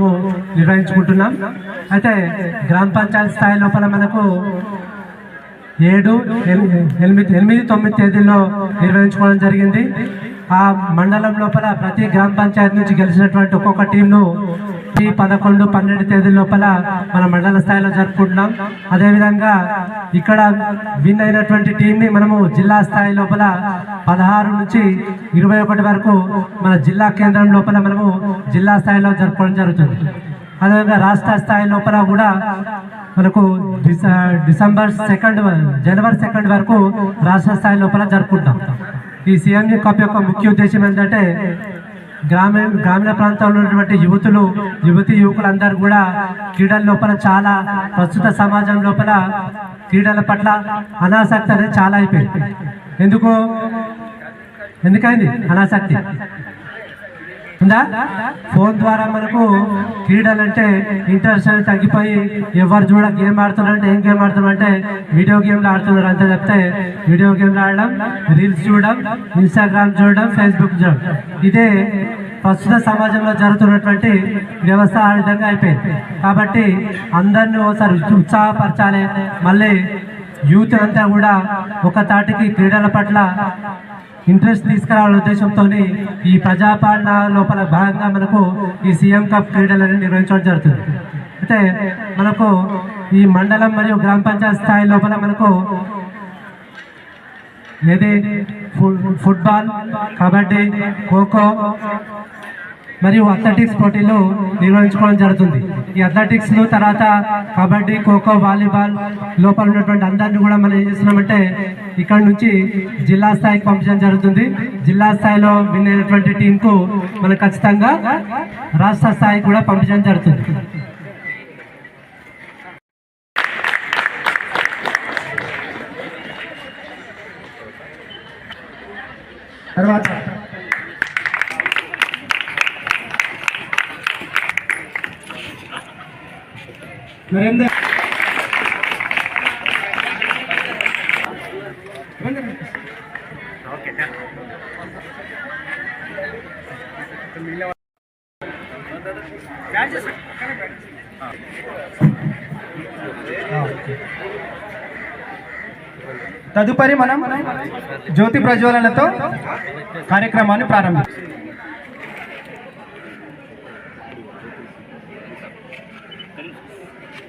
నిర్వహించుకుంటున్నాం. అయితే గ్రామ పంచాయతీ స్థాయి లోపల మనకు ఏడు ఎనిమిది ఎనిమిది తొమ్మిది తేదీల్లో నిర్వహించుకోవడం జరిగింది. ఆ మండలం లోపల ప్రతి గ్రామ పంచాయతీ నుంచి గెలిచినటువంటి ఒక్కొక్క టీంను ఈ పదకొండు పన్నెండు తేదీ లోపల మన మండల స్థాయిలో జరుపుకుంటున్నాం. అదేవిధంగా ఇక్కడ విన్ అయినటువంటి టీంని మనము జిల్లా స్థాయి లోపల పదహారు నుంచి ఇరవై ఒకటి వరకు మన జిల్లా కేంద్రం లోపల మనము జిల్లా స్థాయిలో జరుపుకోవడం జరుగుతుంది. అదేవిధంగా రాష్ట్ర స్థాయి లోపల కూడా మనకు డిస- డిసెంబర్ సెకండ్ జనవరి సెకండ్ వరకు రాష్ట్ర స్థాయి లోపల జరుపుకుంటాం. ఈ సీఎం కప్ యొక్క ముఖ్య ఉద్దేశం ఏంటంటే గ్రామీణ గ్రామీణ ప్రాంతాల్లో ఉన్నటువంటి యువతులు యువతి యువకులందరూ కూడా క్రీడల లోపల చాలా ప్రస్తుత సమాజం లోపల క్రీడల పట్ల అనాసక్తి అనేది చాలా అయిపోయింది. ఎందుకు? ఎందుకైంది? అనాసక్తి. ఫోన్ ద్వారా మనకు క్రీడలు అంటే ఇంట్రెస్ట్ అనేది తగ్గిపోయి ఎవరు చూడ గేమ్ ఆడుతున్నారంటే ఏం గేమ్ ఆడుతున్నారంటే వీడియో గేమ్లు ఆడుతున్నారు అంతే చెప్తే వీడియో గేమ్లు ఆడడం రీల్స్ చూడడం ఇన్స్టాగ్రామ్ చూడడం ఫేస్బుక్ చూడడం. ఇదే ప్రస్తుత సమాజంలో జరుగుతున్నటువంటి వ్యవస్థ ఆ విధంగా అయిపోయింది. కాబట్టి అందరినీ ఒకసారి ఉత్సాహపరచాలి. మళ్ళీ యూత్ అంతా కూడా ఒక తాటికి క్రీడల పట్ల ఇంట్రెస్ట్ తీసుకురావాలనే ఉద్దేశంతో ఈ ప్రజాపాలన లోపల భాగంగా మనకు ఈ సీఎం కప్ క్రీడలను నిర్వహించడం జరుగుతుంది. అయితే మనకు ఈ మండలం మరియు గ్రామ పంచాయతీ స్థాయి లోపల మనకు ఏది? ఫు- ఫుట్బాల్ కబడ్డీ ఖోఖో మరియు అథ్లెటిక్స్ పోటీలు నిర్వహించుకోవడం జరుగుతుంది. ఈ అథ్లెటిక్స్ తర్వాత కబడ్డీ ఖోఖో వాలీబాల్ లోపల ఉన్నటువంటి అందరినీ కూడా మనం ఏం చేస్తున్నామంటే ఇక్కడ నుంచి జిల్లా స్థాయికి పంపించడం జరుగుతుంది. జిల్లా స్థాయిలో విన్ అయినటువంటి టీంకు మనం ఖచ్చితంగా రాష్ట్ర స్థాయికి కూడా పంపించడం జరుగుతుంది. తర్వాత నరేందర్ తదుపరి మనం జ్యోతి ప్రజ్వలనతో కార్యక్రమాన్ని ప్రారంభించాం